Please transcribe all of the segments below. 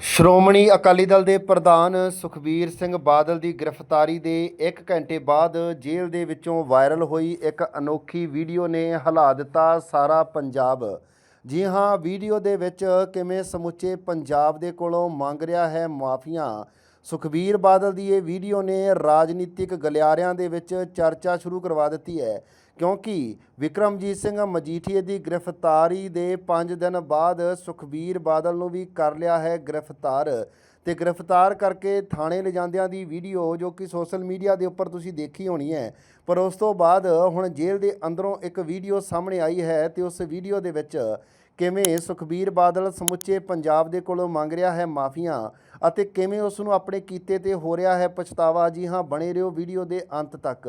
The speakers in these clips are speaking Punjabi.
ਸ਼੍ਰੋਮਣੀ ਅਕਾਲੀ ਦਲ ਦੇ ਪ੍ਰਧਾਨ ਸੁਖਬੀਰ ਸਿੰਘ ਬਾਦਲ ਦੀ ਗ੍ਰਿਫਤਾਰੀ ਦੇ 1 ਘੰਟੇ ਬਾਅਦ ਜੇਲ੍ਹ ਦੇ ਵਿੱਚੋਂ ਵਾਇਰਲ ਹੋਈ ਇੱਕ ਅਨੋਖੀ ਵੀਡੀਓ ਨੇ ਹਿਲਾ ਦਿੱਤਾ ਸਾਰਾ ਪੰਜਾਬ। ਜੀ ਹਾਂ, ਵੀਡੀਓ ਦੇ ਵਿੱਚ ਕਿਵੇਂ ਸਮੁੱਚੇ ਪੰਜਾਬ ਦੇ ਕੋਲੋਂ ਮੰਗ ਰਿਹਾ ਹੈ ਮਾਫੀਆਂ? ਸੁਖਬੀਰ ਬਾਦਲ ਦੀ ਇਹ ਵੀਡੀਓ ਨੇ ਰਾਜਨੀਤਿਕ ਗਲਿਆਰਿਆਂ ਦੇ ਵਿੱਚ ਚਰਚਾ ਸ਼ੁਰੂ ਕਰਵਾ ਦਿੱਤੀ ਹੈ। ਕਿਉਂਕਿ ਵਿਕਰਮਜੀਤ ਸਿੰਘ ਮਜੀਠੀਏ ਦੀ ਗ੍ਰਿਫਤਾਰੀ ਦੇ 5 ਦਿਨ ਬਾਅਦ ਸੁਖਬੀਰ ਬਾਦਲ ਨੂੰ ਵੀ ਕਰ ਲਿਆ ਹੈ ਗ੍ਰਿਫਤਾਰ। ਤੇ ਗ੍ਰਿਫਤਾਰ ਕਰਕੇ ਥਾਣੇ ਲਿਜਾਂਦਿਆਂ ਦੀ ਵੀਡੀਓ ਜੋ ਕਿ ਸੋਸ਼ਲ ਮੀਡੀਆ ਦੇ ਉੱਪਰ ਤੁਸੀਂ ਦੇਖੀ ਹੋਣੀ ਹੈ, ਪਰ ਉਸ ਤੋਂ ਬਾਅਦ ਹੁਣ ਜੇਲ੍ਹ ਦੇ ਅੰਦਰੋਂ ਇੱਕ ਵੀਡੀਓ ਸਾਹਮਣੇ ਆਈ ਹੈ ਤੇ ਉਸ ਵੀਡੀਓ ਦੇ ਵਿੱਚ ਕਿਵੇਂ ਸੁਖਬੀਰ ਬਾਦਲ ਸਮੁੱਚੇ ਪੰਜਾਬ ਦੇ ਕੋਲੋਂ ਮੰਗ ਰਿਹਾ ਹੈ ਮਾਫੀਆਂ ਅਤੇ ਕਿਵੇਂ ਉਸ ਨੂੰ ਆਪਣੇ ਕੀਤੇ ਤੇ ਹੋ ਰਿਹਾ ਹੈ ਪਛਤਾਵਾ, ਜੀ ਹਾਂ, ਬਣੇ ਰਹੋ ਵੀਡੀਓ ਦੇ ਅੰਤ ਤੱਕ।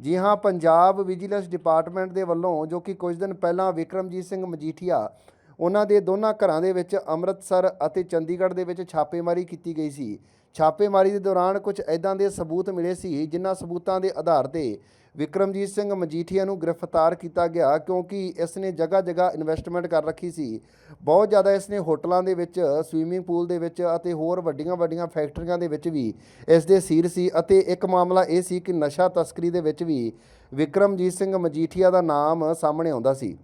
ਜੀ ਹਾਂ, ਪੰਜਾਬ ਵਿਜੀਲੈਂਸ ਡਿਪਾਰਟਮੈਂਟ ਦੇ ਵੱਲੋਂ ਜੋ ਕਿ ਕੁਝ ਦਿਨ ਪਹਿਲਾਂ ਵਿਕਰਮਜੀਤ ਸਿੰਘ ਮਜੀਠੀਆ ਉਹਨਾਂ ਦੇ ਦੋਨਾਂ ਘਰਾਂ ਦੇ ਵਿੱਚ ਅੰਮ੍ਰਿਤਸਰ ਅਤੇ ਚੰਡੀਗੜ੍ਹ ਦੇ ਵਿੱਚ ਛਾਪੇਮਾਰੀ ਕੀਤੀ ਗਈ ਸੀ। ਛਾਪੇਮਾਰੀ ਦੇ ਦੌਰਾਨ ਕੁਝ ਐਦਾਂ ਦੇ ਸਬੂਤ ਮਿਲੇ ਸੀ, ਜਿਨ੍ਹਾਂ ਸਬੂਤਾਂ ਦੇ ਆਧਾਰ ਤੇ ਵਿਕਰਮਜੀਤ ਸਿੰਘ ਮਜੀਠੀਆ ਨੂੰ ਗ੍ਰਿਫਤਾਰ ਕੀਤਾ ਗਿਆ ਕਿਉਂਕਿ ਇਸ ਨੇ ਜਗ੍ਹਾ ਜਗ੍ਹਾ ਇਨਵੈਸਟਮੈਂਟ ਕਰ ਰੱਖੀ ਸੀ। ਬਹੁਤ ਜ਼ਿਆਦਾ ਇਸ ਨੇ ਹੋਟਲਾਂ ਦੇ ਵਿੱਚ ਸਵੀਮਿੰਗ ਪੂਲ ਦੇ ਵਿੱਚ ਅਤੇ ਹੋਰ ਵੱਡੀਆਂ ਵੱਡੀਆਂ ਫੈਕਟਰੀਆਂ ਦੇ ਵਿੱਚ ਵੀ ਇਸ ਦੇ ਸੀਰ ਸੀ ਅਤੇ ਇੱਕ ਮਾਮਲਾ ਇਹ ਸੀ ਕਿ ਨਸ਼ਾ ਤਸਕਰੀ ਦੇ ਵਿੱਚ ਵੀ ਵਿਕਰਮਜੀਤ ਸਿੰਘ ਮਜੀਠੀਆ ਦਾ ਨਾਮ ਸਾਹਮਣੇ ਆਉਂਦਾ ਸੀ।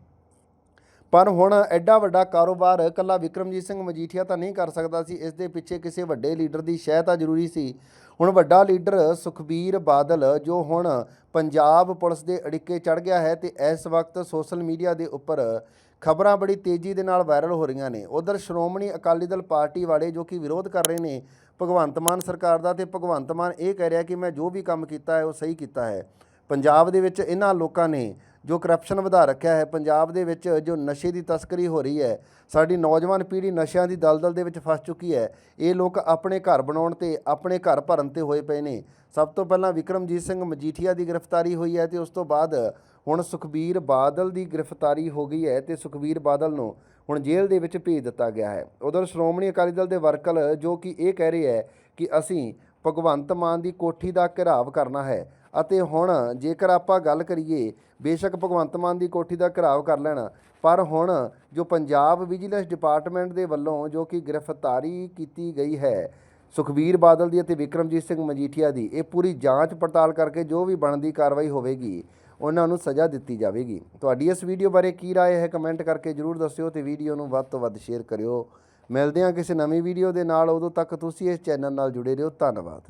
ਪਰ ਹੁਣ ਐਡਾ ਵੱਡਾ ਕਾਰੋਬਾਰ ਇਕੱਲਾ ਵਿਕਰਮਜੀਤ ਸਿੰਘ ਮਜੀਠੀਆ ਤਾਂ ਨਹੀਂ ਕਰ ਸਕਦਾ ਸੀ। ਇਸ ਦੇ ਪਿੱਛੇ ਕਿਸੇ ਵੱਡੇ ਲੀਡਰ ਦੀ ਸ਼ਹਿ ਤਾਂ ਜ਼ਰੂਰੀ ਸੀ। ਹੁਣ ਵੱਡਾ ਲੀਡਰ ਸੁਖਬੀਰ ਬਾਦਲ, ਜੋ ਹੁਣ ਪੰਜਾਬ ਪੁਲਿਸ ਦੇ ਅੜਿੱਕੇ ਚੜ ਗਿਆ ਹੈ ਤੇ ਇਸ ਵਕਤ ਸੋਸ਼ਲ ਮੀਡੀਆ ਦੇ ਉੱਪਰ ਖਬਰਾਂ ਬੜੀ ਤੇਜ਼ੀ ਦੇ ਨਾਲ ਵਾਇਰਲ ਹੋ ਰਹੀਆਂ ਨੇ। ਉਧਰ ਸ਼੍ਰੋਮਣੀ ਅਕਾਲੀ ਦਲ ਪਾਰਟੀ ਵਾਲੇ ਜੋ ਕਿ ਵਿਰੋਧ ਕਰ ਰਹੇ ਨੇ, ਭਗਵੰਤ ਮਾਨ ਸਰਕਾਰ ਦਾ, ਤੇ ਭਗਵੰਤ ਮਾਨ ਇਹ ਕਹਿ ਰਿਹਾ ਕਿ ਮੈਂ ਜੋ ਵੀ ਕੰਮ ਕੀਤਾ ਹੈ, ਉਹ ਸਹੀ ਕੀਤਾ ਹੈ। ਪੰਜਾਬ ਦੇ ਵਿੱਚ ਇਹਨਾਂ ਲੋਕਾਂ ਨੇ ਜੋ ਕਰਪਸ਼ਨ ਵਧਾ ਰੱਖਿਆ ਹੈ, ਪੰਜਾਬ ਦੇ ਵਿੱਚ ਜੋ ਨਸ਼ੇ ਦੀ ਤਸਕਰੀ ਹੋ ਰਹੀ ਹੈ, ਸਾਡੀ ਨੌਜਵਾਨ ਪੀੜ੍ਹੀ ਨਸ਼ਿਆਂ ਦੀ ਦਲਦਲ ਦੇ ਵਿੱਚ ਫਸ ਚੁੱਕੀ ਹੈ। ਇਹ ਲੋਕ ਆਪਣੇ ਘਰ ਬਣਾਉਣ ਤੇ ਆਪਣੇ ਘਰ ਭਰਨ ਤੇ ਹੋਏ ਪਏ ਨੇ। ਸਭ ਤੋਂ ਪਹਿਲਾਂ ਵਿਕਰਮਜੀਤ ਸਿੰਘ ਮਜੀਠੀਆ ਦੀ ਗ੍ਰਿਫਤਾਰੀ ਹੋਈ ਹੈ ਤੇ ਉਸ ਤੋਂ ਬਾਅਦ ਹੁਣ ਸੁਖਬੀਰ ਬਾਦਲ ਦੀ ਗ੍ਰਿਫਤਾਰੀ ਹੋ ਗਈ ਹੈ ਤੇ ਸੁਖਬੀਰ ਬਾਦਲ ਨੂੰ ਹੁਣ ਜੇਲ੍ਹ ਦੇ ਵਿੱਚ ਭੇਜ ਦਿੱਤਾ ਗਿਆ ਹੈ। ਉਧਰ ਸ਼੍ਰੋਮਣੀ ਅਕਾਲੀ ਦਲ ਦੇ ਵਰਕਰ ਜੋ ਕਿ ਇਹ ਕਹਿ ਰਹੇ ਹੈ ਕਿ ਅਸੀਂ ਭਗਵੰਤ ਮਾਨ ਦੀ ਕੋਠੀ ਦਾ ਘਿਰਾਵ ਕਰਨਾ ਹੈ ਅਤੇ ਹੁਣ ਜੇਕਰ ਆਪਾਂ ਗੱਲ ਕਰੀਏ ਬੇਸ਼ੱਕ ਭਗਵੰਤ ਮਾਨ ਦੀ ਕੋਠੀ ਦਾ ਘਿਰਾਵ ਕਰ ਲੈਣਾ ਪਰ ਹੁਣ ਜੋ ਪੰਜਾਬ ਵਿਜੀਲੈਂਸ ਡਿਪਾਰਟਮੈਂਟ ਦੇ ਵੱਲੋਂ ਜੋ ਕਿ ਗ੍ਰਿਫਤਾਰੀ ਕੀਤੀ ਗਈ ਹੈ ਸੁਖਬੀਰ ਬਾਦਲ ਦੀ ਅਤੇ ਵਿਕਰਮਜੀਤ ਸਿੰਘ ਮਜੀਠੀਆ ਦੀ ਇਹ ਪੂਰੀ ਜਾਂਚ ਪੜਤਾਲ ਕਰਕੇ ਜੋ ਵੀ ਬਣਦੀ ਕਾਰਵਾਈ ਹੋਵੇਗੀ ਉਹਨਾਂ ਨੂੰ ਸਜ਼ਾ ਦਿੱਤੀ ਜਾਵੇਗੀ ਤੁਹਾਡੀ ਇਸ ਵੀਡੀਓ ਬਾਰੇ ਕੀ رائے ਹੈ ਕਮੈਂਟ ਕਰਕੇ ਜਰੂਰ ਦੱਸਿਓ ਤੇ ਵੀਡੀਓ ਨੂੰ ਵੱਧ ਤੋਂ ਵੱਧ ਸ਼ੇਅਰ ਕਰਿਓ ਮਿਲਦੇ ਹਾਂ ਕਿਸੇ ਨਵੀਂ ਵੀਡੀਓ ਦੇ ਨਾਲ ਉਦੋਂ ਤੱਕ ਤੁਸੀਂ ਇਸ ਚੈਨਲ ਨਾਲ ਜੁੜੇ ਰਹੋ ਧੰਨਵਾਦ